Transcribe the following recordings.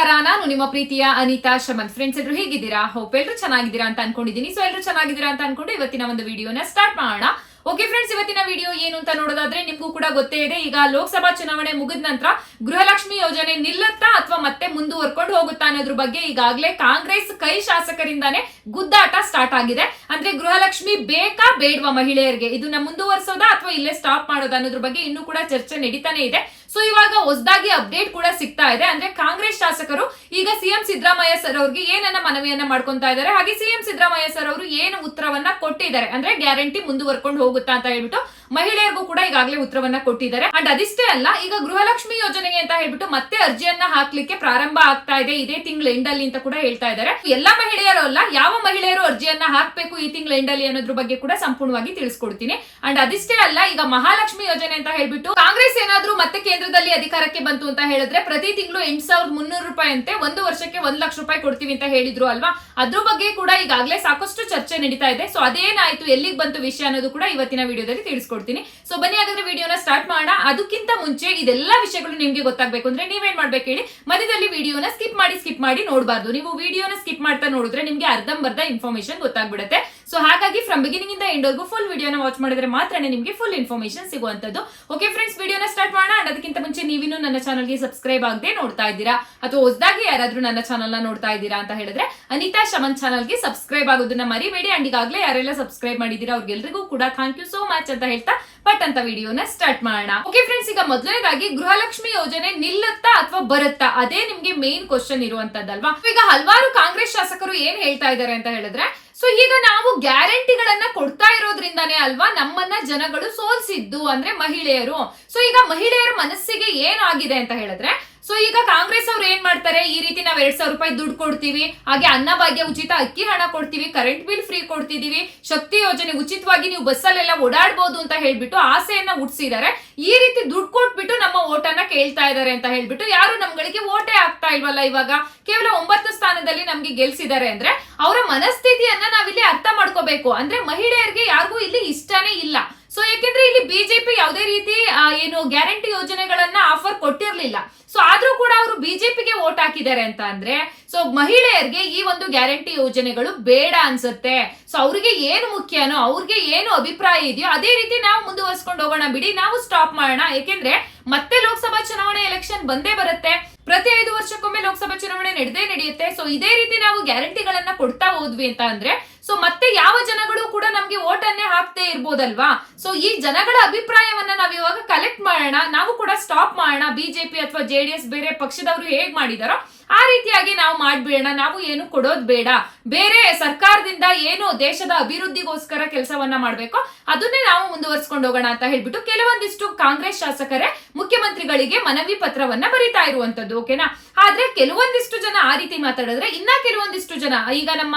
ನಮಸ್ಕಾರ. ನಾನು ನಿಮ್ಮ ಪ್ರೀತಿಯ ಅನಿತಾ ಶಮನ್ ಫ್ರೆಂಡ್ಸ್ ಎಲ್ಲರೂ ಹೇಗಿದ್ದೀರಾ? ಹೋಪ್ ಎಲ್ಲರೂ ಚೆನ್ನಾಗಿದ್ದೀರಾ ಅಂತ ಅನ್ಕೊಂಡಿದ್ದೀನಿ. ಸೊ ಎಲ್ಲರೂ ಚೆನ್ನಾಗಿದ್ದೀರಾ ಅಂತ ಅನ್ಕೊಂಡು ಇವತ್ತಿನ ಒಂದು ವಿಡಿಯೋನ ಸ್ಟಾರ್ಟ್ ಮಾಡೋಣ. ಓಕೆ ಫ್ರೆಂಡ್ಸ್ ಇವತ್ತಿನ ವಿಡಿಯೋ ಏನು ಅಂತ ನೋಡೋದಾದ್ರೆ ನಿಮಗೂ ಕೂಡ ಗೊತ್ತೇ ಇದೆ. ಈಗ ಲೋಕಸಭಾ ಚುನಾವಣೆ ಮುಗಿದ ನಂತರ ಗೃಹಲಕ್ಷ್ಮಿ ಯೋಜನೆ ನಿಲ್ಲುತ್ತಾ ಅಥವಾ ಮತ್ತೆ ಮುಂದುವರ್ಕೊಂಡು ಹೋಗುತ್ತಾ ಅನ್ನೋದ್ರ ಬಗ್ಗೆ ಈಗಾಗಲೇ ಕಾಂಗ್ರೆಸ್ ಕೈ ಶಾಸಕರಿಂದಾನೇ ಗುದ್ದಾಟ ಸ್ಟಾರ್ಟ್ ಆಗಿದೆ. ಅಂದ್ರೆ ಗೃಹಲಕ್ಷ್ಮಿ ಬೇಕಾ ಬೇಡವಾ ಮಹಿಳೆಯರಿಗೆ? ಇದನ್ನ ಮುಂದುವರಿಸೋದಾ ಅಥವಾ ಇಲ್ಲೇ ಸ್ಟಾಪ್ ಮಾಡೋದಾ ಅನ್ನೋದ್ರ ಬಗ್ಗೆ ಇನ್ನೂ ಕೂಡ ಚರ್ಚೆ ನಡೀತಾನೆ ಇದೆ. ಸೊ ಇವಾಗ ಹೊಸದಾಗಿ ಅಪ್ಡೇಟ್ ಕೂಡ ಸಿಗ್ತಾ ಇದೆ. ಅಂದ್ರೆ ಕಾಂಗ್ರೆಸ್ ಶಾಸಕರು ಈಗ ಸಿಎಂ ಸಿದ್ದರಾಮಯ್ಯ ಸರ್ ಅವ್ರಿಗೆ ಏನನ್ನ ಮನವಿಯನ್ನ ಮಾಡ್ಕೊಂತಾ ಇದ್ದಾರೆ. ಹಾಗೆ ಸಿಎಂ ಸಿದ್ದರಾಮಯ್ಯ ಸರ್ ಅವರು ಏನು ಉತ್ತರವನ್ನ ಕೊಟ್ಟಿದ್ದಾರೆ? ಅಂದ್ರೆ ಗ್ಯಾರಂಟಿ ಮುಂದುವರ್ಕೊಂಡು ಹೋಗುತ್ತಾ ಅಂತ ಹೇಳ್ಬಿಟ್ಟು ಮಹಿಳೆಯರಿಗೂ ಕೂಡ ಈಗಾಗಲೇ ಉತ್ತರವನ್ನ ಕೊಟ್ಟಿದ್ದಾರೆ. ಅಂಡ್ ಅದಿಷ್ಟೇ ಅಲ್ಲ, ಈಗ ಗೃಹಲಕ್ಷ್ಮಿ ಯೋಜನೆಗೆ ಅಂತ ಹೇಳ್ಬಿಟ್ಟು ಮತ್ತೆ ಅರ್ಜಿಯನ್ನ ಹಾಕ್ಲಿಕ್ಕೆ ಪ್ರಾರಂಭ ಆಗ್ತಾ ಇದೆ ಇದೇ ತಿಂಗಳ ಎಂಡ್ ಅಲ್ಲಿ ಅಂತ ಕೂಡ ಹೇಳ್ತಾ ಇದ್ದಾರೆ. ಎಲ್ಲಾ ಮಹಿಳೆಯರು ಅಲ್ಲ, ಯಾವ ಮಹಿಳೆಯರು ಅರ್ಜಿಯನ್ನ ಹಾಕ್ಬೇಕು ಈ ತಿಂಗಳ ಎಂಡ್ ಅಲ್ಲಿ ಅನ್ನೋದ್ರ ಬಗ್ಗೆ ಕೂಡ ಸಂಪೂರ್ಣವಾಗಿ ತಿಳಿಸ್ಕೊಡ್ತೀನಿ. ಅಂಡ್ ಅದಿಷ್ಟೇ ಅಲ್ಲ, ಈಗ ಮಹಾಲಕ್ಷ್ಮಿ ಯೋಜನೆ ಅಂತ ಹೇಳ್ಬಿಟ್ಟು ಕಾಂಗ್ರೆಸ್ ಏನಾದ್ರೂ ಮತ್ತೆ ಕೇಂದ್ರದಲ್ಲಿ ಅಧಿಕಾರಕ್ಕೆ ಬಂತು ಅಂತ ಹೇಳಿದ್ರೆ ಪ್ರತಿ ತಿಂಗಳು ಎಂಟ್ ಸಾವಿರದ ಮುನ್ನೂರು ರೂಪಾಯಿ ಅಂತೆ ಒಂದು ವರ್ಷಕ್ಕೆ ಒಂದ್ ಲಕ್ಷ ರೂಪಾಯಿ ಕೊಡ್ತೀವಿ ಅಂತ ಹೇಳಿದ್ರು ಅಲ್ವಾ? ಅದ್ರ ಬಗ್ಗೆ ಕೂಡ ಈಗಾಗಲೇ ಸಾಕಷ್ಟು ಚರ್ಚೆ ನಡೀತಾ ಇದೆ. ಸೊ ಅದೇನಾಯ್ತು, ಎಲ್ಲಿಗೆ ಬಂತು ವಿಷಯ ಅನ್ನೋದು ಕೂಡ ಇವತ್ತಿನ ವಿಡಿಯೋದಲ್ಲಿ ತಿಳಿಸ್ಕೊಡ್ತೀನಿ. ಸೊ ಬನ್ನಿ, ಹಾಗಾದ್ರೆ ವಿಡಿಯೋನ ಸ್ಟಾರ್ಟ್ ಮಾಡೋಣ. ಅದಕ್ಕಿಂತ ಮುಂಚೆ ಇದೆಲ್ಲ ವಿಷಯಗಳು ನಿಮ್ಗೆ ಗೊತ್ತಾಗ್ಬೇಕು ಅಂದ್ರೆ ನೀವೇನ್ ಮಾಡ್ಬೇಕು ಹೇಳಿ ಮಧ್ಯದಲ್ಲಿ ವಿಡಿಯೋನ ಸ್ಕಿಪ್ ಮಾಡಿ ಸ್ಕಿಪ್ ಮಾಡಿ ನೋಡಬಾರ್ದು. ನೀವು ವಿಡಿಯೋನ ಸ್ಕಿಪ್ ಮಾಡ್ತಾ ನೋಡಿದ್ರೆ ನಿಮ್ಗೆ ಅರ್ಧಂಬರ್ಧ ಇನ್ಫಾರ್ಮೇಶನ್ ಗೊತ್ತಾಗ್ಬಿಡುತ್ತೆ. ಸೊ ಹಾಗಾಗಿ ಫ್ರಮ್ ಬಿಗಿನಿಂಗ್ ಇಂದ ಎಂಡ್ ವರ್ಗು ಫುಲ್ ವಿಡಿಯೋನ ವಾಚ್ ಮಾಡಿದ್ರೆ ಮಾತ್ರ ನಿಮ್ಗೆ ಫುಲ್ ಇನ್ಫಾರ್ಮೇಶನ್ ಸಿಗುವಂತದ್ದು ಓಕೆ ಫ್ರೆಂಡ್ಸ್ ವಿಡಿಯೋನ ಸ್ಟಾರ್ಟ್ ಮಾಡೋಣ. ಅಂಡ್ ಅದಕ್ಕಿಂತ ಮುಂಚೆ ನೀವಿನ್ನು ನನ್ನ ಚಾನಲ್ಗೆ ಸಬ್ಸ್ಕ್ರೈಬ್ ಆಗದೆ ನೋಡ್ತಾ ಇದ್ದೀರಾ? ಅಥವಾ ಹೊಸದಾಗಿ ಯಾರಾದ್ರೂ ನನ್ನ ಚಾನಲ್ನ ನೋಡ್ತಾ ಇದ್ದೀರಾ ಅಂತ ಹೇಳಿದ್ರೆ ಅನಿತಾ ಶಮನ್ ಚಾನಲ್ಗೆ ಸಬ್ಸ್ಕ್ರೈಬ್ ಆಗೋದನ್ನ ಮರಿಬೇಡಿ. ಅಂಡ್ ಈಗಾಗಲೇ ಯಾರೆಲ್ಲ ಸಬ್ಸ್ಕ್ರೈಬ್ ಮಾಡಿದ್ದೀರಾ ಅವ್ರಿಗೆಲ್ರಿಗೂ ಕೂಡ ಥ್ಯಾಂಕ್ ಯು ಸೋ ಮಚ್ ಅಂತ ಹೇಳ್ತಾ ಬಟ್ ಅಂತ ವಿಡಿಯೋನ ಸ್ಟಾರ್ಟ್ ಮಾಡೋಣ. ಓಕೆ ಫ್ರೆಂಡ್ಸ್ ಈಗ ಮೊದಲನೇದಾಗಿ ಗೃಹಲಕ್ಷ್ಮಿ ಯೋಜನೆ ನಿಲ್ಲುತ್ತಾ ಅಥವಾ ಬರುತ್ತಾ? ಅದೇ ನಿಮ್ಗೆ ಮೇನ್ ಕ್ವಶನ್ ಇರುವಂತದ್ದಲ್ವಾ ಈಗ ಹಲವಾರು ಕಾಂಗ್ರೆಸ್ ಶಾಸಕರು ಏನ್ ಹೇಳ್ತಾ ಇದ್ದಾರೆ ಅಂತ ಹೇಳಿದ್ರೆ ಸೊ ಈಗ ನಾವು ಗ್ಯಾರಂಟಿಗಳನ್ನ ಕೊಡ್ತಾ ಇರೋದ್ರಿಂದಾನೇ ಅಲ್ವಾ ನಮ್ಮನ್ನ ಜನಗಳು ಸೋಲ್ಸಿದ್ದು ಅಂದ್ರೆ ಮಹಿಳೆಯರು. ಸೊ ಈಗ ಮಹಿಳೆಯರ ಮನಸ್ಸಿಗೆ ಏನಾಗಿದೆ ಅಂತ ಹೇಳಿದ್ರೆ ಸೊ ಈಗ ಕಾಂಗ್ರೆಸ್ ಅವ್ರು ಏನ್ ಮಾಡ್ತಾರೆ? ಈ ರೀತಿ ನಾವ್ ಎರಡ್ ಸಾವಿರ ರೂಪಾಯಿ ದುಡ್ಡು ಕೊಡ್ತೀವಿ. ಹಾಗೆ ಅನ್ನಭಾಗ್ಯ ಉಚಿತ, ಅಕ್ಕಿ ಹಣ ಕೊಡ್ತೀವಿ ಕರೆಂಟ್ ಬಿಲ್ ಫ್ರೀ ಕೊಡ್ತಿದೀವಿ. ಶಕ್ತಿ ಯೋಜನೆ ಉಚಿತವಾಗಿ ನೀವು ಬಸ್ಸಲ್ಲೆಲ್ಲ ಓಡಾಡ್ಬೋದು ಅಂತ ಹೇಳ್ಬಿಟ್ಟು ಆಸೆಯನ್ನ ಹುಟ್ಟಿಸಿದ್ದಾರೆ ಈ ರೀತಿ ದುಡ್ಡು ಕೊಟ್ಬಿಟ್ಟು ನಮ್ಮ ಓಟನ್ನ ಕೇಳ್ತಾ ಇದ್ದಾರೆ ಅಂತ ಹೇಳ್ಬಿಟ್ಟು ಯಾರು ನಮ್ಗಳಿಗೆ ಓಟೇ ಆಗ್ತಾ ಇಲ್ವಲ್ಲ ಇವಾಗ? ಕೇವಲ ಒಂಬತ್ತು ಸ್ಥಾನದಲ್ಲಿ ನಮ್ಗೆ ಗೆಲ್ಸಿದ್ದಾರೆ ಅಂದ್ರೆ ಅವರ ಮನಸ್ಥಿತಿಯನ್ನ ನಾವಿಲ್ಲಿ ಅರ್ಥ ಮಾಡ್ಕೋಬೇಕು. ಅಂದ್ರೆ ಮಹಿಳೆಯರಿಗೆ ಯಾರಿಗೂ ಇಲ್ಲಿ ಇಷ್ಟನೇ ಇಲ್ಲ. ಸೊ ಯಾಕೆಂದ್ರೆ ಇಲ್ಲಿ ಬಿಜೆಪಿ ಯಾವುದೇ ರೀತಿ ಏನು ಗ್ಯಾರಂಟಿ ಯೋಜನೆಗಳನ್ನ ಆಫರ್ ಕೊಟ್ಟಿರ್ಲಿಲ್ಲ. ಸೊ ಆದ್ರೂ ಕೂಡ ಅವರು ಬಿಜೆಪಿಗೆ ವೋಟ್ ಹಾಕಿದ್ದಾರೆ ಅಂತ ಅಂದ್ರೆ ಸೊ ಮಹಿಳೆಯರಿಗೆ ಈ ಒಂದು ಗ್ಯಾರಂಟಿ ಯೋಜನೆಗಳು ಬೇಡ ಅನ್ಸುತ್ತೆ. ಸೊ ಅವ್ರಿಗೆ ಏನು ಮುಖ್ಯನೋ, ಅವ್ರಿಗೆ ಏನು ಅಭಿಪ್ರಾಯ ಇದೆಯೋ, ಅದೇ ರೀತಿ ನಾವು ಮುಂದುವರ್ಸ್ಕೊಂಡು ಹೋಗೋಣ ಬಿಡಿ. ನಾವು ಸ್ಟಾಪ್ ಮಾಡೋಣ. ಯಾಕೆಂದ್ರೆ ಮತ್ತೆ ಲೋಕಸಭಾ ಚುನಾವಣೆ ಎಲೆಕ್ಷನ್ ಬಂದೇ ಬರುತ್ತೆ. ಪ್ರತಿ ಐದು ವರ್ಷಕ್ಕೊಮ್ಮೆ ಲೋಕಸಭಾ ಚುನಾವಣೆ ನಡೆದೇ ನಡೆಯುತ್ತೆ. ಸೊ ಇದೇ ರೀತಿ ನಾವು ಗ್ಯಾರಂಟಿಗಳನ್ನ ಕೊಡ್ತಾ ಹೋದ್ವಿ ಅಂತ ಅಂದ್ರೆ ಸೊ ಮತ್ತೆ ಯಾವ ಜನಗಳು ಕೂಡ ನಮ್ಗೆ ಓಟನ್ನೇ ಹಾಕ್ತೇ ಇರ್ಬೋದಲ್ವಾ? ಸೊ ಈ ಜನಗಳ ಅಭಿಪ್ರಾಯವನ್ನ ನಾವ್ ಇವಾಗ ಕಲೆಕ್ಟ್ ಮಾಡೋಣ. ನಾವು ಕೂಡ ಸ್ಟಾಪ್ ಮಾಡೋಣ. ಬಿಜೆಪಿ ಅಥವಾ ಜೆಡಿಎಸ್ ಬೇರೆ ಪಕ್ಷದವರು ಹೇಗ್ ಮಾಡಿದಾರೋ ಆ ರೀತಿಯಾಗಿ ನಾವು ಮಾಡ್ಬೇಡ, ನಾವು ಏನು ಕೊಡೋದು ಬೇಡ. ಬೇರೆ ಸರ್ಕಾರದಿಂದ ಏನು ದೇಶದ ಅಭಿವೃದ್ಧಿಗೋಸ್ಕರ ಕೆಲಸವನ್ನ ಮಾಡಬೇಕು ಅದನ್ನೇ ನಾವು ಮುಂದುವರ್ಸ್ಕೊಂಡು ಹೋಗೋಣ ಅಂತ ಹೇಳ್ಬಿಟ್ಟು ಕೆಲವೊಂದಿಷ್ಟು ಕಾಂಗ್ರೆಸ್ ಶಾಸಕರೇ ಮುಖ್ಯಮಂತ್ರಿಗಳಿಗೆ ಮನವಿ ಪತ್ರವನ್ನ ಬರೀತಾ ಇರುವಂತದ್ದು, ಓಕೆನಾ? ಆದ್ರೆ ಕೆಲವೊಂದಿಷ್ಟು ಜನ ಆ ರೀತಿ ಮಾತಾಡಿದ್ರೆ ಇನ್ನ ಕೆಲವೊಂದಿಷ್ಟು ಜನ, ಈಗ ನಮ್ಮ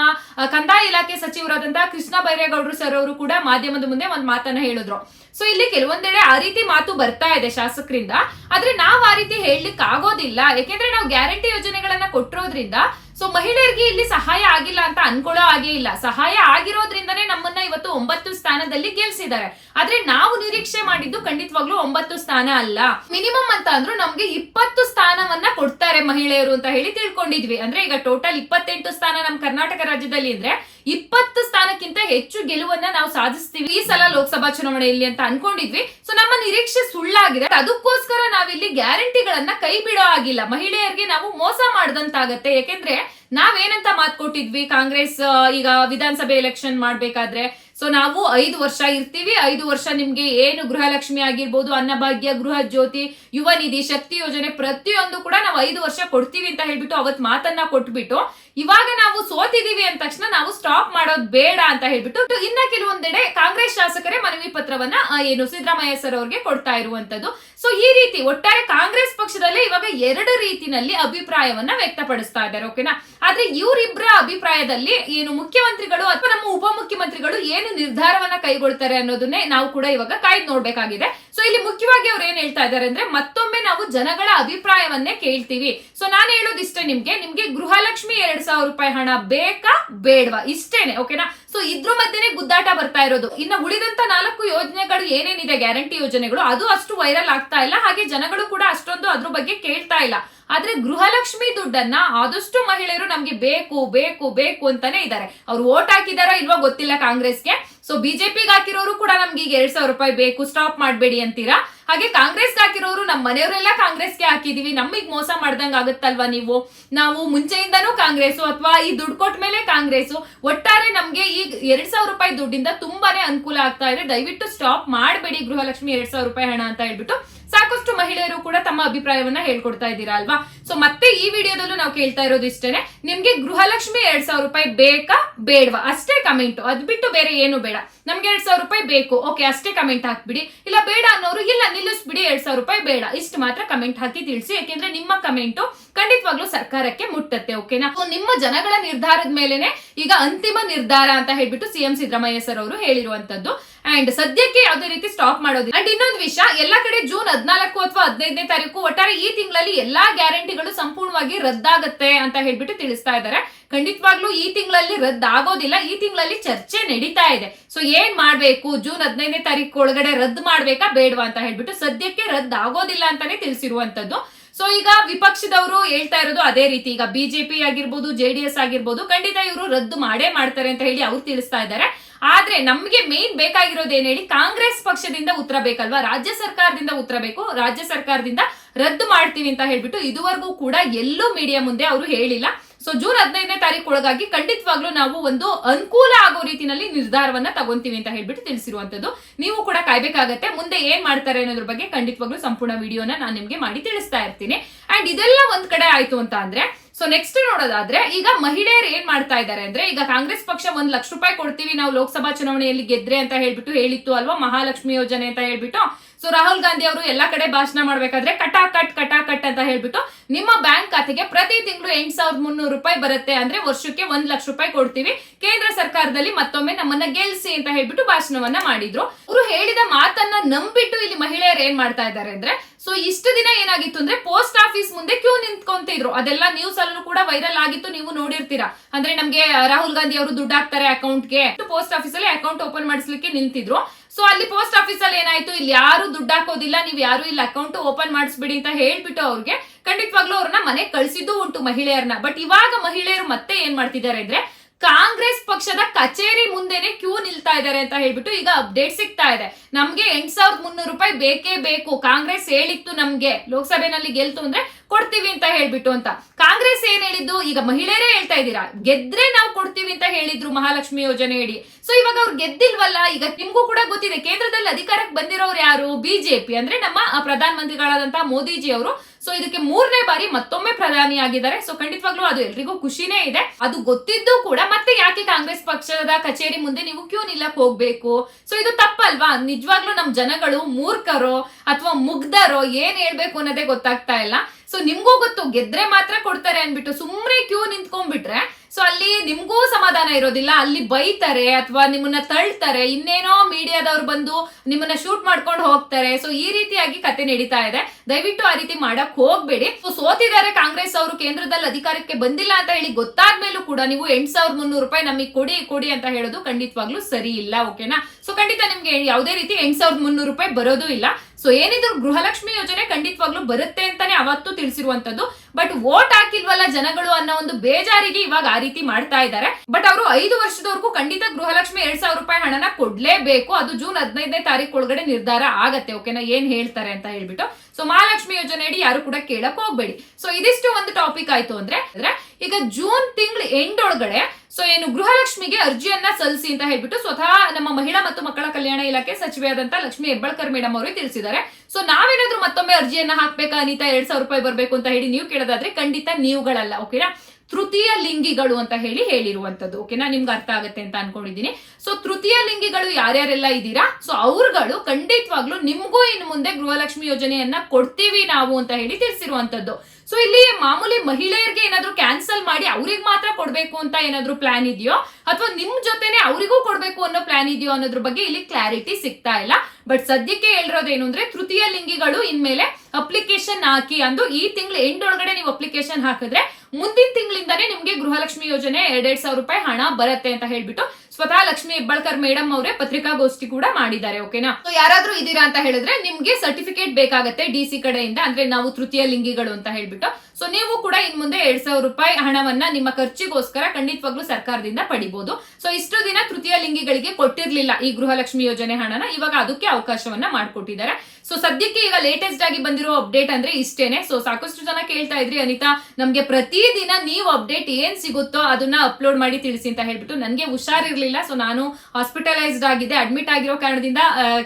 ಕಂದಾಯ ಇಲಾಖೆ ಸಚಿವರಾದಂತಹ ಕೃಷ್ಣ ಬೈರೇಗೌಡರು ಸರ್ ಅವರು ಕೂಡ ಮಾಧ್ಯಮದ ಮುಂದೆ ಒಂದು ಮಾತನ್ನ ಹೇಳಿದ್ರು. ಸೊ ಇಲ್ಲಿ ಕೆಲವೊಂದೆಡೆ ಆ ರೀತಿ ಮಾತು ಬರ್ತಾ ಇದೆ ಶಾಸಕರಿಂದ. ಆದ್ರೆ ನಾವ್ ಆ ರೀತಿ ಹೇಳಲಿಕ್ಕೆ ಆಗೋದಿಲ್ಲ ಯಾಕೆಂದ್ರೆ ನಾವು ಗ್ಯಾರಂಟಿ ಯೋಜನೆಗಳನ್ನ ಕೊಟ್ಟಿರೋದ್ರಿಂದ ಸೊ ಮಹಿಳೆಯರಿಗೆ ಇಲ್ಲಿ ಸಹಾಯ ಆಗಿಲ್ಲ ಅಂತ ಅನ್ಕೊಳ್ಳೋ ಹಾಗೆ ಇಲ್ಲ. ಸಹಾಯ ಆಗಿರೋದ್ರಿಂದನೇ ನಮ್ಮನ್ನ ಇವತ್ತು ಒಂಬತ್ತು ಸ್ಥಾನದಲ್ಲಿ ಗೆಲ್ಸಿದ್ದಾರೆ. ಆದ್ರೆ ನಾವು ನಿರೀಕ್ಷೆ ಮಾಡಿದ್ದು ಖಂಡಿತವಾಗ್ಲೂ ಒಂಬತ್ತು ಸ್ಥಾನ ಅಲ್ಲ. ಮಿನಿಮಮ್ ಅಂತ ಅಂದ್ರೂ ನಮ್ಗೆ ಇಪ್ಪತ್ತು ಸ್ಥಾನವನ್ನ ಕೊಡ್ತಾರೆ ಮಹಿಳೆಯರು ಅಂತ ಹೇಳಿ ತಿಳ್ಕೊಂಡಿದ್ವಿ. ಅಂದ್ರೆ ಈಗ ಟೋಟಲ್ ಇಪ್ಪತ್ತೆಂಟು ಸ್ಥಾನ ನಮ್ ಕರ್ನಾಟಕ ರಾಜ್ಯದಲ್ಲಿ ಇದ್ರೆ ಇಪ್ಪತ್ತು ಸ್ಥಾನಕ್ಕಿಂತ ಹೆಚ್ಚು ಗೆಲುವನ್ನ ನಾವು ಸಾಧಿಸ್ತೀವಿ. ಈ ಸಲ ಲೋಕಸಭಾ ಚುನಾವಣೆಯಲ್ಲಿ ಅಂತ ಅನ್ಕೊಂಡಿದ್ವಿ. ಸೊ ನಮ್ಮ ನಿರೀಕ್ಷೆ ಸುಳ್ಳಾಗಿದೆ. ಅದಕ್ಕೋಸ್ಕರ ನಾವಿಲ್ಲಿ ಗ್ಯಾರಂಟಿಗಳನ್ನ ಕೈ ಬಿಡೋ ಆಗಿಲ್ಲ ಮಹಿಳೆಯರಿಗೆ ನಾವು ಮೋಸ ಮಾಡ್ದಂತಾಗತ್ತೆ. ಯಾಕೆಂದ್ರೆ ನಾವೇನಂತ ಮಾತು ಕೊಟ್ಟಿದ್ವಿ? ಕಾಂಗ್ರೆಸ್ ಈಗ ವಿಧಾನಸಭೆ ಎಲೆಕ್ಷನ್ ಮಾಡ್ಬೇಕಾದ್ರೆ ಸೊ ನಾವು ಐದು ವರ್ಷ ಇರ್ತೀವಿ. ಐದು ವರ್ಷ ನಿಮ್ಗೆ ಏನು ಗೃಹಲಕ್ಷ್ಮಿ ಆಗಿರ್ಬೋದು, ಅನ್ನಭಾಗ್ಯ, ಗೃಹ ಜ್ಯೋತಿ, ಯುವ ನಿಧಿ, ಶಕ್ತಿ ಯೋಜನೆ ಪ್ರತಿಯೊಂದು ಕೂಡ ನಾವು ಐದು ವರ್ಷ ಕೊಡ್ತೀವಿ ಅಂತ ಹೇಳ್ಬಿಟ್ಟು ಅವತ್ ಮಾತನ್ನ ಕೊಟ್ಬಿಟ್ಟು, ಇವಾಗ ನಾವು ಸೋತಿದೀವಿ ಅಂದ ತಕ್ಷಣ ನಾವು ಸ್ಟಾಪ್ ಮಾಡೋದ್ ಬೇಡ ಅಂತ ಹೇಳ್ಬಿಟ್ಟು, ಇನ್ನ ಕೆಲವೊಂದೆಡೆ ಕಾಂಗ್ರೆಸ್ ಶಾಸಕರೇ ಮನವಿ ಪತ್ರವನ್ನ ಏನು ಸಿದ್ದರಾಮಯ್ಯ ಸರ್ ಅವ್ರಿಗೆ ಕೊಡ್ತಾ ಇರುವಂತದ್ದು. ಸೊ ಈ ರೀತಿ ಒಟ್ಟಾರೆ ಕಾಂಗ್ರೆಸ್ ಪಕ್ಷದಲ್ಲಿ ಇವಾಗ ಎರಡು ರೀತಿನಲ್ಲಿ ಅಭಿಪ್ರಾಯವನ್ನ ವ್ಯಕ್ತಪಡಿಸ್ತಾ ಇದ್ದಾರೆ ಓಕೆನಾ ಆದ್ರೆ ಇವರಿಬ್ಬರ ಅಭಿಪ್ರಾಯದಲ್ಲಿ ಏನು ಮುಖ್ಯಮಂತ್ರಿಗಳು ಅಥವಾ ನಮ್ಮ ಉಪಮುಖ್ಯಮಂತ್ರಿಗಳು ಏನು ನಿರ್ಧಾರವನ್ನ ಕೈಗೊಳ್ತಾರೆ ಅನ್ನೋದನ್ನೇ ನಾವು ಕೂಡ ಇವಾಗ ಕಾಯ್ದು ನೋಡ್ಬೇಕಾಗಿದೆ. ಸೊ ಇಲ್ಲಿ ಮುಖ್ಯವಾಗಿ ಅವ್ರು ಏನ್ ಹೇಳ್ತಾ ಇದ್ದಾರೆ ಅಂದ್ರೆ ಮತ್ತೊಮ್ಮೆ ನಾವು ಜನಗಳ ಅಭಿಪ್ರಾಯವನ್ನೇ ಕೇಳ್ತೀವಿ. ಸೊ ನಾನು ಹೇಳೋದಿಷ್ಟೇ ನಿಮ್ಗೆ ನಿಮ್ಗೆ ಗೃಹಲಕ್ಷ್ಮಿ ಎರಡ್ ಸಾವಿರ ರೂಪಾಯಿ ಹಣ ಬೇಕಾ, ಬೇಡವಾ? ಇಷ್ಟೇನೆ ಓಕೆನಾ ಸೊ ಇದ್ರ ಮಧ್ಯೆನೆ ಗುದ್ದಾಟ ಬರ್ತಾ ಇರೋದು. ಇನ್ನು ಉಳಿದಂತ ನಾಲ್ಕು ಯೋಜನೆಗಳು ಏನೇನಿದೆ ಗ್ಯಾರಂಟಿ ಯೋಜನೆಗಳು? ಅದು ಅಷ್ಟು ವೈರಲ್ ಆಗ್ತಾ ಇಲ್ಲ. ಹಾಗೆ ಜನಗಳು ಕೂಡ ಅಷ್ಟೊಂದು ಅದ್ರ ಬಗ್ಗೆ ಕೇಳ್ತಾ ಇಲ್ಲ. ಆದ್ರೆ ಗೃಹಲಕ್ಷ್ಮಿ ದುಡ್ಡನ್ನ ಆದಷ್ಟು ಮಹಿಳೆಯರು ನಮ್ಗೆ ಬೇಕು ಬೇಕು ಬೇಕು ಅಂತಾನೆ ಇದ್ದಾರೆ. ಅವ್ರು ಓಟ್ ಹಾಕಿದಾರೋ ಇಲ್ವೋ ಗೊತ್ತಿಲ್ಲ ಕಾಂಗ್ರೆಸ್ಗೆ. ಸೊ ಬಿಜೆಪಿಗೆ ಹಾಕಿರೋರು ಕೂಡ ನಮ್ಗೆ ಈಗ ಎರಡ್ ಸಾವಿರ ರೂಪಾಯಿ ಬೇಕು. ಸ್ಟಾಪ್ ಮಾಡಬೇಡಿ ಅಂತೀರಾ? ಹಾಗೆ ಕಾಂಗ್ರೆಸ್ ಹಾಕಿರೋರು ನಮ್ಮ ಮನೆಯವರೆಲ್ಲ ಕಾಂಗ್ರೆಸ್ಗೆ ಹಾಕಿದೀವಿ. ನಮಗ್ ಮೋಸ ಮಾಡ್ದಂಗ್ ಆಗುತ್ತಲ್ವಾ ನೀವು? ನಾವು ಮುಂಚೆಯಿಂದನೂ ಕಾಂಗ್ರೆಸ್ ಅಥವಾ ಈ ದುಡ್ಡು ಕೊಟ್ಟ ಮೇಲೆ ಕಾಂಗ್ರೆಸ್ ಒಟ್ಟಾರೆ ನಮ್ಗೆ ಈ ಎರಡ್ ಸಾವಿರ ರೂಪಾಯಿ ದುಡ್ಡಿಂದ ತುಂಬಾನೇ ಅನುಕೂಲ ಆಗ್ತಾ ಇದೆ. ದಯವಿಟ್ಟು ಸ್ಟಾಪ್ ಮಾಡಬೇಡಿ ಗೃಹಲಕ್ಷ್ಮಿ ಎರಡ್ ಸಾವಿರ ರೂಪಾಯಿ ಹಣ ಅಂತ ಹೇಳ್ಬಿಟ್ಟು. ಸಾಕಷ್ಟು ಮಹಿಳೆಯರು ಕೂಡ ತಮ್ಮ ಅಭಿಪ್ರಾಯವನ್ನ ಹೇಳ್ಕೊಡ್ತಾ ಇದ್ದೀರಾ ಅಲ್ವಾ? ಸೊ ಮತ್ತೆ ಈ ವಿಡಿಯೋದಲ್ಲೂ ನಾವು ಕೇಳ್ತಾ ಇರೋದು ಇಷ್ಟೇನೆ. ನಿಮ್ಗೆ ಗೃಹಲಕ್ಷ್ಮಿ ಎರಡ್ ಸಾವಿರ ರೂಪಾಯಿ ಬೇಕಾ, ಬೇಡವಾ? ಅಷ್ಟೇ ಕಮೆಂಟ್ ಅದ್ ಬಿಟ್ಟು ಬೇರೆ ಏನು ಬೇಡ. ನಮ್ಗೆ ಎರಡ್ ಸಾವಿರ ರೂಪಾಯಿ ಬೇಕು. ಓಕೆ ಅಷ್ಟೇ ಕಮೆಂಟ್ ಹಾಕ್ಬಿಡಿ. ಇಲ್ಲ ಬೇಡ ಅನ್ನೋರು, ಇಲ್ಲ ನಿಲ್ಲಿಸ್ಬಿಡಿ, ಎರಡ್ ಸಾವಿರ ರೂಪಾಯಿ ಬೇಡ. ಇಷ್ಟು ಮಾತ್ರ ಕಮೆಂಟ್ ಹಾಕಿ ತಿಳಿಸಿ. ಯಾಕೆಂದ್ರೆ ನಿಮ್ಮ ಕಮೆಂಟ್ ಖಂಡಿತವಾಗ್ಲೂ ಸರ್ಕಾರಕ್ಕೆ ಮುಟ್ಟತ್ತೆ ಓಕೆನಾ ನಿಮ್ಮ ಜನಗಳ ನಿರ್ಧಾರದ ಮೇಲೆನೆ ಈಗ ಅಂತಿಮ ನಿರ್ಧಾರ ಅಂತ ಹೇಳ್ಬಿಟ್ಟು ಸಿಎಂ ಸಿದ್ದರಾಮಯ್ಯ ಸರ್ ಅವರು ಹೇಳಿರುವಂತದ್ದು ಅಂಡ್ ಸದ್ಯಕ್ಕೆ ಯಾವುದೇ ರೀತಿ ಸ್ಟಾಪ್ ಮಾಡೋದಿಲ್ಲ. ಅಂಡ್ ಇನ್ನೊಂದು ವಿಷಯ, ಎಲ್ಲಾ ಕಡೆ ಜೂನ್ ಹದಿನಾಲ್ಕು ಅಥವಾ ಹದಿನೈದನೇ ತಾರೀಕು ಒಟ್ಟಾರೆ ಈ ತಿಂಗಳಲ್ಲಿ ಎಲ್ಲಾ ಗ್ಯಾರಂಟಿಗಳು ಸಂಪೂರ್ಣವಾಗಿ ರದ್ದಾಗತ್ತೆ ಅಂತ ಹೇಳ್ಬಿಟ್ಟು ತಿಳಿಸ್ತಾ ಇದ್ದಾರೆ. ಖಂಡಿತವಾಗ್ಲೂ ಈ ತಿಂಗಳಲ್ಲಿ ರದ್ದಾಗೋದಿಲ್ಲ ಈ ತಿಂಗಳಲ್ಲಿ ಚರ್ಚೆ ನಡೀತಾ ಇದೆ. ಸೊ ಏನ್ ಮಾಡ್ಬೇಕು? ಜೂನ್ ಹದಿನೈದನೇ ತಾರೀಕು ಒಳಗಡೆ ರದ್ದು ಮಾಡ್ಬೇಕಾ ಬೇಡವಾ ಅಂತ ಹೇಳ್ಬಿಟ್ಟು ಸದ್ಯಕ್ಕೆ ರದ್ದಾಗೋದಿಲ್ಲ ಅಂತಾನೆ ತಿಳಿಸಿರುವಂತದ್ದು ಸೊ ಈಗ ವಿಪಕ್ಷದವರು ಹೇಳ್ತಾ ಇರೋದು ಅದೇ ರೀತಿ. ಈಗ ಬಿಜೆಪಿ ಆಗಿರ್ಬೋದು ಜೆಡಿಎಸ್ ಆಗಿರ್ಬೋದು, ಖಂಡಿತ ಇವರು ರದ್ದು ಮಾಡೇ ಮಾಡ್ತಾರೆ ಅಂತ ಹೇಳಿ ಅವ್ರು ತಿಳಿಸ್ತಾ ಇದ್ದಾರೆ. ಆದ್ರೆ ನಮ್ಗೆ ಮೇನ್ ಬೇಕಾಗಿರೋದು ಏನ್ ಹೇಳಿ, ಕಾಂಗ್ರೆಸ್ ಪಕ್ಷದಿಂದ ಉತ್ತರ ಬೇಕಲ್ವಾ? ರಾಜ್ಯ ಸರ್ಕಾರದಿಂದ ಉತ್ತರ ಬೇಕು. ರಾಜ್ಯ ಸರ್ಕಾರದಿಂದ ರದ್ದು ಮಾಡ್ತೀವಿ ಅಂತ ಹೇಳ್ಬಿಟ್ಟು ಇದುವರೆಗೂ ಕೂಡ ಎಲ್ಲೂ ಮೀಡಿಯಾ ಮುಂದೆ ಅವರು ಹೇಳಿಲ್ಲ. ಸೊ ಜೂನ್ ಹದಿನೈದನೇ ತಾರೀಕು ಒಳಗಾಗಿ ಖಂಡಿತವಾಗ್ಲೂ ನಾವು ಒಂದು ಅನುಕೂಲ ಆಗೋ ರೀತಿನಲ್ಲಿ ನಿರ್ಧಾರವನ್ನ ತಗೊಂತೀವಿ ಅಂತ ಹೇಳ್ಬಿಟ್ಟು ತಿಳಿಸಿರುವಂತದ್ದು. ನೀವು ಕೂಡ ಕಾಯ್ಬೇಕಾಗತ್ತೆ. ಮುಂದೆ ಏನ್ ಮಾಡ್ತಾರೆ ಅನ್ನೋದ್ರ ಬಗ್ಗೆ ಖಂಡಿತವಾಗ್ಲೂ ಸಂಪೂರ್ಣ ವಿಡಿಯೋನ ನಾನು ನಿಮ್ಗೆ ಮಾಡಿ ತಿಳಿಸ್ತಾ ಇರ್ತೀನಿ. ಅಂಡ್ ಇದೆಲ್ಲ ಒಂದ್ ಕಡೆ ಆಯ್ತು ಅಂತ ಅಂದ್ರೆ ಸೊ ನೆಕ್ಸ್ಟ್ ನೋಡೋದಾದ್ರೆ, ಈಗ ಮಹಿಳೆಯರು ಏನ್ ಮಾಡ್ತಾ ಇದ್ದಾರೆ ಅಂದ್ರೆ, ಈಗ ಕಾಂಗ್ರೆಸ್ ಪಕ್ಷ ಒಂದ್ ಲಕ್ಷ ರೂಪಾಯಿ ಕೊಡ್ತೀವಿ ನಾವು ಲೋಕಸಭಾ ಚುನಾವಣೆಯಲ್ಲಿ ಗೆದ್ರೆ ಅಂತ ಹೇಳ್ಬಿಟ್ಟು ಹೇಳಿತ್ತು ಅಲ್ವಾ ಮಹಾಲಕ್ಷ್ಮಿ ಯೋಜನೆ ಅಂತ ಹೇಳ್ಬಿಟ್ಟು ಸೊ ರಾಹುಲ್ ಗಾಂಧಿ ಅವರು ಎಲ್ಲಾ ಕಡೆ ಭಾಷಣ ಮಾಡ್ಬೇಕಾದ್ರೆ ಕಟಾ ಕಟ್ ಕಟಾ ಕಟ್ ಅಂತ ಹೇಳ್ಬಿಟ್ಟು ನಿಮ್ಮ ಬ್ಯಾಂಕ್ ಖಾತೆಗೆ ಪ್ರತಿ ತಿಂಗಳು ಎಂಟ್ ಸಾವಿರದ ಮುನ್ನೂರು ರೂಪಾಯಿ ಬರುತ್ತೆ ಅಂದ್ರೆ ವರ್ಷಕ್ಕೆ ಒಂದ್ ಲಕ್ಷ ರೂಪಾಯಿ ಕೊಡ್ತೀವಿ. ಕೇಂದ್ರ ಸರ್ಕಾರದಲ್ಲಿ ಮತ್ತೊಮ್ಮೆ ನಮ್ಮನ್ನ ಗೆಲ್ಸಿ ಅಂತ ಹೇಳ್ಬಿಟ್ಟು ಭಾಷಣವನ್ನ ಮಾಡಿದ್ರು. ಅವರು ಹೇಳಿದ ಮಾತನ್ನ ನಂಬಿಟ್ಟು ಇಲ್ಲಿ ಮಹಿಳೆಯರು ಏನ್ ಮಾಡ್ತಾ ಇದ್ದಾರೆ ಅಂದ್ರೆ ಸೊ ಇಷ್ಟು ದಿನ ಏನಾಗಿತ್ತು ಅಂದ್ರೆ ಪೋಸ್ಟ್ ಆಫೀಸ್ ಮುಂದೆ ಕ್ಯೂ ನಿಂತ್ಕೊಂತಿದ್ರು. ಅದೆಲ್ಲ ನ್ಯೂಸ್ ಅಲ್ಲೂ ಕೂಡ ವೈರಲ್ ಆಗಿತ್ತು, ನೀವು ನೋಡಿರ್ತೀರಾ. ಅಂದ್ರೆ ನಮ್ಗೆ ರಾಹುಲ್ ಗಾಂಧಿ ಅವರು ದುಡ್ಡು ಹಾಕ್ತಾರೆ ಅಕೌಂಟ್ಗೆ ಪೋಸ್ಟ್ ಆಫೀಸ್ ಅಲ್ಲಿ ಅಕೌಂಟ್ ಓಪನ್ ಮಾಡಿಸ್ಲಿಕ್ಕೆ ನಿಂತಿದ್ರು. ಸೊ ಅಲ್ಲಿ ಪೋಸ್ಟ್ ಆಫೀಸ್ ಅಲ್ಲಿ ಏನಾಯ್ತು? ಇಲ್ಲಿ ಯಾರು ದುಡ್ಡು ಹಾಕೋದಿಲ್ಲ, ನೀವು ಯಾರು ಇಲ್ಲಿ ಅಕೌಂಟ್ ಓಪನ್ ಮಾಡಿಸ್ಬಿಡಿ ಅಂತ ಹೇಳ್ಬಿಟ್ಟು ಅವ್ರಿಗೆ ಖಂಡಿತವಾಗ್ಲೂ ಅವ್ರನ್ನ ಮನೆ ಕಳಿಸಿದ್ದು ಉಂಟು ಮಹಿಳೆಯರನ್ನ. ಬಟ್ ಇವಾಗ ಮಹಿಳೆಯರು ಮತ್ತೆ ಏನ್ ಮಾಡ್ತಿದ್ದಾರೆ ಅಂದ್ರೆ ಕಾಂಗ್ರೆಸ್ ಪಕ್ಷದ ಕಚೇರಿ ಮುಂದೆನೆ ಕ್ಯೂ ನಿಲ್ತಾ ಇದ್ದಾರೆ ಅಂತ ಹೇಳ್ಬಿಟ್ಟು ಈಗ ಅಪ್ಡೇಟ್ ಸಿಗ್ತಾ ಇದೆ. ನಮ್ಗೆ ಎಂಟ್ ಸಾವಿರದ ಮುನ್ನೂರು ರೂಪಾಯಿ ಬೇಕೇ ಬೇಕು. ಕಾಂಗ್ರೆಸ್ ಹೇಳಿತ್ತು ನಮ್ಗೆ. ಲೋಕಸಭೆನಲ್ಲಿ ಗೆಲ್ತು ಅಂದ್ರೆ ಕೊಡ್ತೀವಿ ಅಂತ ಹೇಳ್ಬಿಟ್ಟು ಅಂತ. ಕಾಂಗ್ರೆಸ್ ಏನ್ ಹೇಳಿದ್ದು? ಈಗ ಮಹಿಳೆಯರೇ ಹೇಳ್ತಾ ಇದ್ದೀರಾ? ಗೆದ್ರೆ ನಾವು ಕೊಡ್ತೀವಿ ಅಂತ ಹೇಳಿದ್ರು ಮಹಾಲಕ್ಷ್ಮಿ ಯೋಜನೆ ಹೇಳಿ ಸೊ ಇವಾಗ ಅವ್ರು ಗೆದ್ದಿಲ್ವಲ್ಲ? ಈಗ ನಿಮ್ಗೂ ಕೂಡ ಗೊತ್ತಿದೆ. ಕೇಂದ್ರದಲ್ಲಿ ಅಧಿಕಾರಕ್ಕೆ ಬಂದಿರೋರು ಯಾರು? ಬಿಜೆಪಿ. ಅಂದ್ರೆ ನಮ್ಮ ಪ್ರಧಾನಮಂತ್ರಿಗಳಾದಂತಹ ಪ್ರಧಾನ ಮಂತ್ರಿಗಳಾದಂತಹ ಮೋದಿಜಿ ಅವರು ಸೊ ಇದಕ್ಕೆ ಮೂರನೇ ಬಾರಿ ಮತ್ತೊಮ್ಮೆ ಪ್ರಧಾನಿ ಆಗಿದ್ದಾರೆ ಸೊ ಖಂಡಿತವಾಗ್ಲೂ ಅದು ಎಲ್ರಿಗೂ ಖುಷಿನೇ ಇದೆ. ಅದು ಗೊತ್ತಿದ್ದು ಕೂಡ ಮತ್ತೆ ಯಾಕೆ ಕಾಂಗ್ರೆಸ್ ಪಕ್ಷದ ಕಚೇರಿ ಮುಂದೆ ನೀವು ಕ್ಯೂ ನಿಲ್ಲಕ್ ಹೋಗ್ಬೇಕು? ಸೊ ಇದು ತಪ್ಪಲ್ವಾ? ನಿಜವಾಗ್ಲೂ ನಮ್ ಜನಗಳು ಮೂರ್ಖರೋ ಅಥವಾ ಮುಗ್ಧರೋ ಏನ್ ಹೇಳ್ಬೇಕು ಅನ್ನೋದೇ ಗೊತ್ತಾಗ್ತಾ ಇಲ್ಲ. ಸೊ ನಿಮ್ಗೂ ಗೊತ್ತು ಗೆದ್ರೆ ಮಾತ್ರ ಕೊಡ್ತಾರೆ ಅನ್ಬಿಟ್ಟು ಸುಮ್ನೆ ಕ್ಯೂ ನಿಂತ್ಕೊಂಡ್ಬಿಟ್ರೆ ಸೊ ಅಲ್ಲಿ ನಿಮ್ಗೂ ಸಮಾಧಾನ ಇರೋದಿಲ್ಲ. ಅಲ್ಲಿ ಬೈತಾರೆ ಅಥವಾ ನಿಮ್ಮನ್ನ ತಳ್ತಾರೆ. ಇನ್ನೇನೋ ಮೀಡಿಯಾದವ್ರು ಬಂದು ನಿಮ್ಮನ್ನ ಶೂಟ್ ಮಾಡ್ಕೊಂಡು ಹೋಗ್ತಾರೆ. ಸೊ ಈ ರೀತಿಯಾಗಿ ಕತೆ ನಡೀತಾ ಇದೆ. ದಯವಿಟ್ಟು ಆ ರೀತಿ ಮಾಡಕ್ ಹೋಗ್ಬೇಡಿ. ಸೊ ಸೋತಿದ್ದಾರೆ ಕಾಂಗ್ರೆಸ್ ಅವರು. ಕೇಂದ್ರದಲ್ಲಿ ಅಧಿಕಾರಕ್ಕೆ ಬಂದಿಲ್ಲ ಅಂತ ಹೇಳಿ ಗೊತ್ತಾದ್ಮೇಲೂ ಕೂಡ ನೀವು ಎಂಟ್ ಸಾವಿರದ ಮುನ್ನೂರು ರೂಪಾಯಿ ನಮಗೆ ಕೊಡಿ ಕೊಡಿ ಅಂತ ಹೇಳೋದು ಖಂಡಿತವಾಗ್ಲೂ ಸರಿ ಇಲ್ಲ. ಓಕೆನಾ ಸೊ ಖಂಡಿತ ನಿಮ್ಗೆ ಯಾವುದೇ ರೀತಿ ಎಂಟ್ ಸಾವಿರದ ಮುನ್ನೂರು ರೂಪಾಯಿ ಬರೋದು ಇಲ್ಲ. ಸೊ ಏನಿದ್ರು ಗೃಹಲಕ್ಷ್ಮಿ ಯೋಜನೆ ಖಂಡಿತವಾಗ್ಲೂ ಬರುತ್ತೆ ಅಂತಾನೆ ಅವತ್ತು ತಿಳಿಸಿರುವಂತದ್ದು ಬಟ್ ವೋಟ್ ಹಾಕಿಲ್ವಲ್ಲ ಜನಗಳು ಅನ್ನೋ ಒಂದು ಬೇಜಾರಿಗೆ ಇವಾಗ ಆ ರೀತಿ ಮಾಡ್ತಾ ಇದ್ದಾರೆ. ಬಟ್ ಅವರು ಐದು ವರ್ಷದವರೆಗೂ ಖಂಡಿತ ಗೃಹಲಕ್ಷ್ಮಿ ಎರಡ್ ಸಾವಿರ ರೂಪಾಯಿ ಹಣನ ಕೊಡ್ಲೇಬೇಕು. ಅದು ಜೂನ್ ಹದಿನೈದನೇ ತಾರೀಕು ಒಳಗಡೆ ನಿರ್ಧಾರ ಆಗತ್ತೆ, ಓಕೆನಾ? ಏನ್ ಹೇಳ್ತಾರೆ ಅಂತ ಹೇಳ್ಬಿಟ್ಟು. ಸೊ ಮಹಾಲಕ್ಷ್ಮಿ ಯೋಜನೆ ಅಡಿ ಯಾರು ಕೂಡ ಕೇಳಕ್ ಹೋಗ್ಬೇಡಿ. ಸೊ ಇದಿಷ್ಟು ಒಂದು ಟಾಪಿಕ್ ಆಯ್ತು ಅಂದ್ರೆ ಅಂದ್ರೆ ಈಗ ಜೂನ್ ತಿಂಗಳ ಎಂಡ್ ಒಳಗಡೆ ಸೊ ಏನು ಗೃಹಲಕ್ಷ್ಮಿಗೆ ಅರ್ಜಿಯನ್ನ ಸಲ್ಲಿಸಿ ಅಂತ ಹೇಳ್ಬಿಟ್ಟು ಸ್ವತಃ ನಮ್ಮ ಮಹಿಳಾ ಮತ್ತು ಮಕ್ಕಳ ಕಲ್ಯಾಣ ಇಲಾಖೆ ಸಚಿವೆಯಾದಂತಹ ಲಕ್ಷ್ಮಿ ಹೆಬ್ಬಾಳ್ಕರ್ ಮೇಡಮ್ ಅವರು ತಿಳಿಸಿದ್ದಾರೆ. ಸೊ ನಾವೇನಾದ್ರೂ ಮತ್ತೊಮ್ಮೆ ಅರ್ಜಿಯನ್ನ ಹಾಕ್ಬೇಕಾ? ಅನಿತಾ, ಎರಡ್ ಸಾವಿರ ರೂಪಾಯಿ ಬರಬೇಕು ಅಂತ ಹೇಳಿ ನೀವು ಕೇಳೋದಾದ್ರೆ ಖಂಡಿತ ನೀವುಗಳಲ್ಲ, ಓಕೆನಾ? ತೃತೀಯ ಲಿಂಗಿಗಳು ಅಂತ ಹೇಳಿ ಹೇಳಿರುವಂತದ್ದು, ಓಕೆನಾ? ನಿಮ್ಗೆ ಅರ್ಥ ಆಗುತ್ತೆ ಅಂತ ಅನ್ಕೊಂಡಿದೀನಿ ಸೊ ತೃತೀಯ ಲಿಂಗಿಗಳು ಯಾರ್ಯಾರೆಲ್ಲ ಇದ್ದೀರಾ? ಸೊ ಅವ್ರುಗಳು ಖಂಡಿತವಾಗ್ಲೂ ನಿಮ್ಗೂ ಇನ್ನು ಮುಂದೆ ಗೃಹಲಕ್ಷ್ಮಿ ಯೋಜನೆಯನ್ನ ಕೊಡ್ತೀವಿ ನಾವು ಅಂತ ಹೇಳಿ ತಿಳಿಸಿರುವಂತದ್ದು. ಸೊ ಇಲ್ಲಿ ಮಾಮೂಲಿ ಮಹಿಳೆಯರಿಗೆ ಏನಾದ್ರೂ ಕ್ಯಾನ್ಸಲ್ ಮಾಡಿ ಅವ್ರಿಗೆ ಮಾತ್ರ ಕೊಡ್ಬೇಕು ಅಂತ ಏನಾದ್ರು ಪ್ಲಾನ್ ಇದೆಯೋ? ಅಥವಾ ನಿಮ್ ಜೊತೆನೆ ಅವರಿಗೂ ಕೊಡ್ಬೇಕು ಅನ್ನೋ ಪ್ಲಾನ್ ಇದೆಯೋ ಅನ್ನೋದ್ರ ಬಗ್ಗೆ ಇಲ್ಲಿ ಕ್ಲಾರಿಟಿ ಸಿಗ್ತಾ ಇಲ್ಲ. ಬಟ್ ಸದ್ಯಕ್ಕೆ ಹೇಳಿರೋದೇನು ಅಂದ್ರೆ, ತೃತೀಯ ಲಿಂಗಿಗಳು ಇನ್ಮೇಲೆ ಅಪ್ಲಿಕೇಶನ್ ಹಾಕಿ ಅಂದು ಈ ತಿಂಗಳ ಎಂಡ್ ಒಳಗಡೆ ನೀವು ಅಪ್ಲಿಕೇಶನ್ ಹಾಕಿದ್ರೆ ಮುಂದಿನ ತಿಂಗಳಿಂದಾನೇ ನಿಮಗೆ ಗೃಹಲಕ್ಷ್ಮಿ ಯೋಜನೆ ಎರಡೆರಡ್ ಸಾವಿರ ರೂಪಾಯಿ ಹಣ ಬರುತ್ತೆ ಅಂತ ಹೇಳ್ಬಿಟ್ಟು ಸ್ವತಃ ಲಕ್ಷ್ಮಿ ಹೆಬ್ಬಾಳ್ಕರ್ ಮೇಡಮ್ ಅವರೇ ಪತ್ರಿಕಾಗೋಷ್ಠಿ ಕೂಡ ಮಾಡಿದ್ದಾರೆ, ಓಕೆನಾ? ಸೊ ಯಾರಾದ್ರೂ ಇದೀರಾ ಅಂತ ಹೇಳಿದ್ರೆ ನಿಮ್ಗೆ ಸರ್ಟಿಫಿಕೇಟ್ ಬೇಕಾಗುತ್ತೆ ಡಿ ಸಿ ಕಡೆಯಿಂದ, ಅಂದ್ರೆ ನಾವು ತೃತೀಯ ಲಿಂಗಿಗಳು ಅಂತ ಹೇಳ್ಬಿಟ್ಟು. ಸೊ ನೀವು ಕೂಡ ಇನ್ ಮುಂದೆ ಎರಡ್ ಸಾವಿರ ರೂಪಾಯಿ ಹಣವನ್ನ ನಿಮ್ಮ ಖರ್ಚಿಗೋಸ್ಕರ ಖಂಡಿತವಾಗ್ಲೂ ಸರ್ಕಾರದಿಂದ ಪಡಿಬಹುದು ಸೊ ಇಷ್ಟು ದಿನ ತೃತೀಯ ಲಿಂಗಿಗಳಿಗೆ ಕೊಟ್ಟಿರ್ಲಿಲ್ಲ ಈ ಗೃಹಲಕ್ಷ್ಮಿ ಯೋಜನೆ ಹಣನ, ಇವಾಗ ಅದಕ್ಕೆ ಅವಕಾಶವನ್ನ ಮಾಡ್ಕೊಟ್ಟಿದ್ದಾರೆ. ಸೊ ಸದ್ಯಕ್ಕೆ ಈಗ ಲೇಟೆಸ್ಟ್ ಆಗಿ ಬಂದಿರೋ ಅಪ್ಡೇಟ್ ಅಂದ್ರೆ ಇಷ್ಟೇನೆ. ಸೊ ಸಾಕಷ್ಟು ಜನ ಕೇಳ್ತಾ ಇದ್ರಿ, ಅನಿತಾ, ನಮ್ಗೆ ಪ್ರತಿದಿನ ನೀವು ಅಪ್ಡೇಟ್ ಏನ್ ಸಿಗುತ್ತೋ ಅದನ್ನ ಅಪ್ಲೋಡ್ ಮಾಡಿ ತಿಳಿಸಿ ಅಂತ ಹೇಳ್ಬಿಟ್ಟು ನನಗೆ ಹುಷಾರಿರ್ಲಿಲ್ಲ. ಸೊ ನಾನು ಹಾಸ್ಪಿಟಲೈಸ್ಡ್ ಆಗಿದೆ ಅಡ್ಮಿಟ್ ಆಗಿರೋ ಕಾರಣದಿಂದ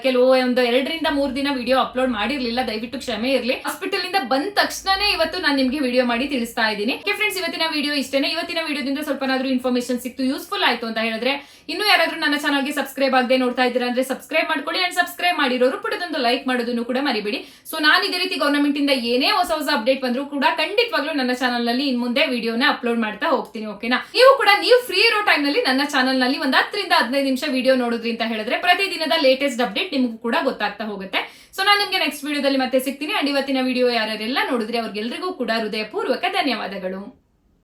ಕೆಲವು ಒಂದು ಎರಡರಿಂದ ಮೂರು ದಿನ ವಿಡಿಯೋ ಅಪ್ಲೋಡ್ ಮಾಡಿರ್ಲಿಲ್ಲ. ದಯವಿಟ್ಟು ಕ್ಷಮೆ ಇರಲಿ. ಹಾಸ್ಪಿಟಲ್ ಇಂದ ಬಂದ ತಕ್ಷಣನೇ ಇವತ್ತು ನಾನು ನಿಮ್ಗೆ ವಿಡಿಯೋ ಮಾಡಿ ತಿಳಿಸ್ತಾ ಇದ್ದೀನಿ. ಫ್ರೆಂಡ್ಸ್ ಇವತ್ತಿನ ವಿಡಿಯೋ ಇಷ್ಟೇ ಇವತ್ತಿನ ವಿಡಿಯೋದಿಂದ ಸ್ವಲ್ಪನಾದ್ರೂ ಇನ್ಫಾರ್ಮೇಶನ್ ಸಿಕ್ತು ಯೂಸ್ಫುಲ್ ಆಯ್ತು ಅಂತ ಹೇಳಿದ್ರೆ, ಇನ್ನು ಯಾರಾದ್ರೂ ನನ್ನ ಚಾನಲ್ಗೆ ಸಬ್ಸ್ಕ್ರೈಬ್ ಆಗದೆ ನೋಡ್ತಾ ಇದ್ದೀರಾ ಅಂದ್ರೆ ಸಬ್ಸ್ಕ್ರೈಬ್ ಮಾಡ್ಕೊಳ್ಳಿ ಅಂಡ್ ಸಬ್ಸ್ಕ್ರೈಬ್ ಮಾಡಿರೋರು ಪುಟದೊಂದು ಲೈಕ್ ಮಾಡೋದನ್ನು ಕೂಡ ಮರಿಬೇಡಿ. ಸೊ ನಾನು ಇದೇ ರೀತಿ ಗವರ್ನಮೆಂಟ್ ಇಂದ ಏನೇ ಹೊಸ ಹೊಸ ಅಪ್ಡೇಟ್ ಬಂದ್ರು ಕೂಡ ಖಂಡಿತವಾಗ್ಲೂ ನನ್ನ ಚಾನಲ್ನಲ್ಲಿ ಇನ್ ಮುಂದೆ ವಿಡಿಯೋನ ಅಪ್ಲೋಡ್ ಮಾಡ್ತಾ ಹೋಗ್ತೀನಿ ಓಕೆನಾ ನೀವು ಕೂಡ ನೀವು ಫ್ರೀ ಇರೋ ಟೈಮ್ನಲ್ಲಿ ನನ್ನ ಚಾನಲ್ನಲ್ಲಿ ಒಂದ್ ಹತ್ತರಿಂದ ಹದಿನೈದು ನಿಮಿಷ ವಿಡಿಯೋ ನೋಡಿದ್ರಿ ಅಂತ ಹೇಳಿದ್ರೆ ಪ್ರತಿದಿನದ ಲೇಟೆಸ್ಟ್ ಅಪ್ಡೇಟ್ ನಿಮಗೂ ಕೂಡ ಗೊತ್ತಾಗ್ತಾ ಹೋಗುತ್ತೆ. ಸೊ ನಾನು ನಿಮ್ಗೆ ನೆಕ್ಸ್ಟ್ ವಿಡಿಯೋದಲ್ಲಿ ಮತ್ತೆ ಸಿಗ್ತೀನಿ. ಅಂಡ್ ಇವತ್ತಿನ ವಿಡಿಯೋ ಯಾರೆಲ್ಲ ನೋಡಿದ್ರೆ ಅವ್ರಿಗೆಲ್ಲರಿಗೂ ಕೂಡ ಹೃದಯಪೂರ್ವಕ ಧನ್ಯವಾದಗಳು.